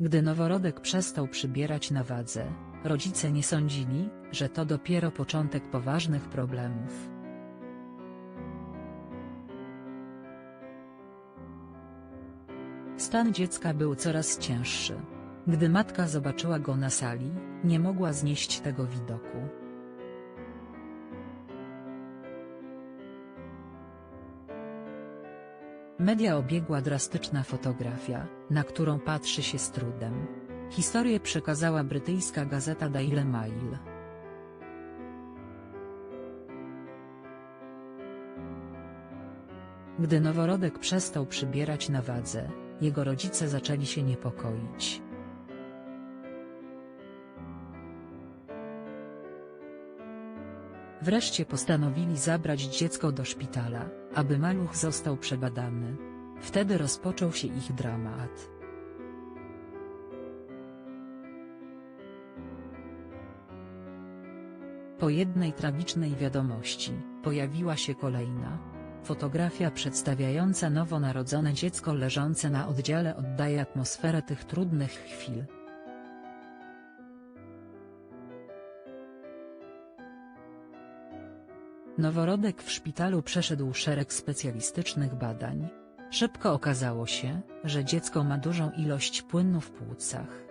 Gdy noworodek przestał przybierać na wadze, rodzice nie sądzili, że to dopiero początek poważnych problemów. Stan dziecka był coraz cięższy. Gdy matka zobaczyła go na sali, nie mogła znieść tego widoku. Media obiegła drastyczna fotografia, na którą patrzy się z trudem. Historię przekazała brytyjska gazeta Daily Mail. Gdy noworodek przestał przybierać na wadze, jego rodzice zaczęli się niepokoić. Wreszcie postanowili zabrać dziecko do szpitala, aby maluch został przebadany. Wtedy rozpoczął się ich dramat. Po jednej tragicznej wiadomości, pojawiła się kolejna. Fotografia przedstawiająca nowonarodzone dziecko leżące na oddziale oddaje atmosferę tych trudnych chwil. Noworodek w szpitalu przeszedł szereg specjalistycznych badań. Szybko okazało się, że dziecko ma dużą ilość płynu w płucach.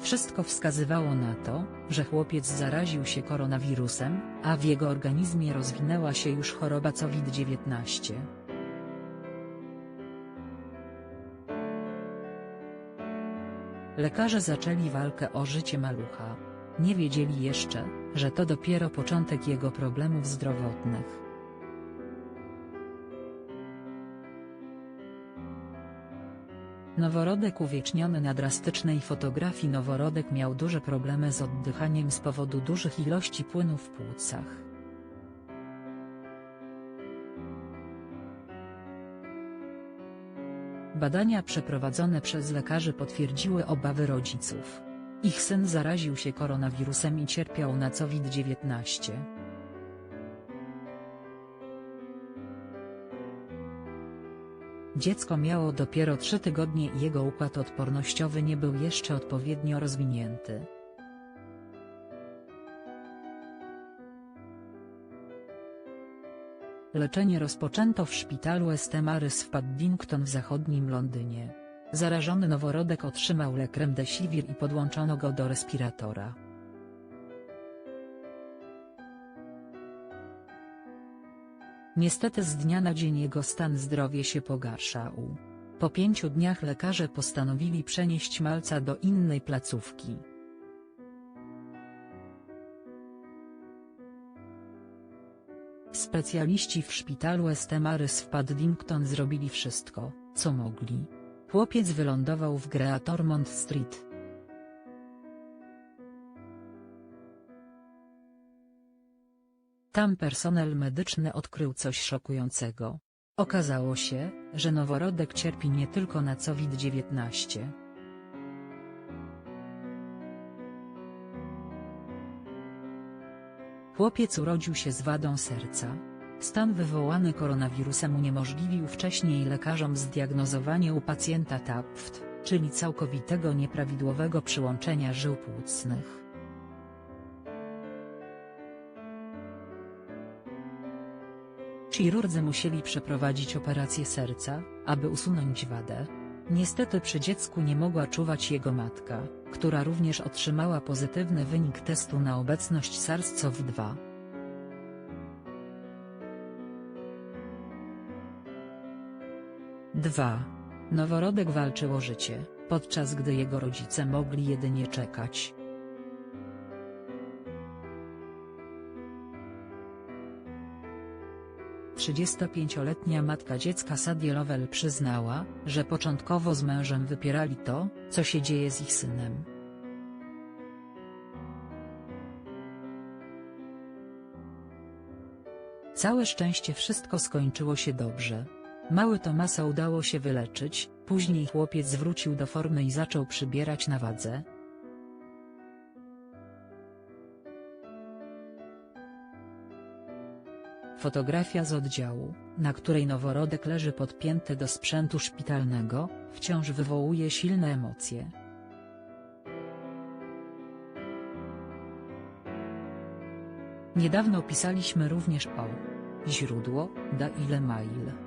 Wszystko wskazywało na to, że chłopiec zaraził się koronawirusem, a w jego organizmie rozwinęła się już choroba COVID-19. Lekarze zaczęli walkę o życie malucha. Nie wiedzieli jeszcze, że to dopiero początek jego problemów zdrowotnych. Noworodek uwieczniony na drastycznej fotografii Noworodek miał duże problemy z oddychaniem z powodu dużych ilości płynu w płucach. Badania przeprowadzone przez lekarzy potwierdziły obawy rodziców. Ich syn zaraził się koronawirusem i cierpiał na COVID-19. Dziecko miało dopiero 3 tygodnie i jego układ odpornościowy nie był jeszcze odpowiednio rozwinięty. Leczenie rozpoczęto w szpitalu St Mary's w Paddington w zachodnim Londynie. Zarażony noworodek otrzymał lek remdesivir i podłączono go do respiratora. Niestety z dnia na dzień jego stan zdrowia się pogarszał. Po pięciu dniach lekarze postanowili przenieść malca do innej placówki. Specjaliści w szpitalu St Mary's w Paddington zrobili wszystko, co mogli. Chłopiec wylądował w Great Ormond Street. Tam personel medyczny odkrył coś szokującego. Okazało się, że noworodek cierpi nie tylko na COVID-19. Chłopiec urodził się z wadą serca. Stan wywołany koronawirusem uniemożliwił wcześniej lekarzom zdiagnozowanie u pacjenta TAPFT, czyli całkowitego nieprawidłowego przyłączenia żył płucnych. Chirurdzy musieli przeprowadzić operację serca, aby usunąć wadę. Niestety przy dziecku nie mogła czuwać jego matka, która również otrzymała pozytywny wynik testu na obecność SARS-CoV-2. Dwa. Noworodek walczył o życie, podczas gdy jego rodzice mogli jedynie czekać. Trzydziestopięcioletnia matka dziecka Sadie Lovell przyznała, że początkowo z mężem wypierali to, co się dzieje z ich synem. Całe szczęście wszystko skończyło się dobrze. Mały Tomasa udało się wyleczyć, później chłopiec wrócił do formy i zaczął przybierać na wadze. Fotografia z oddziału, na której noworodek leży podpięty do sprzętu szpitalnego, wciąż wywołuje silne emocje. Niedawno pisaliśmy również o źródło, Daily Mail.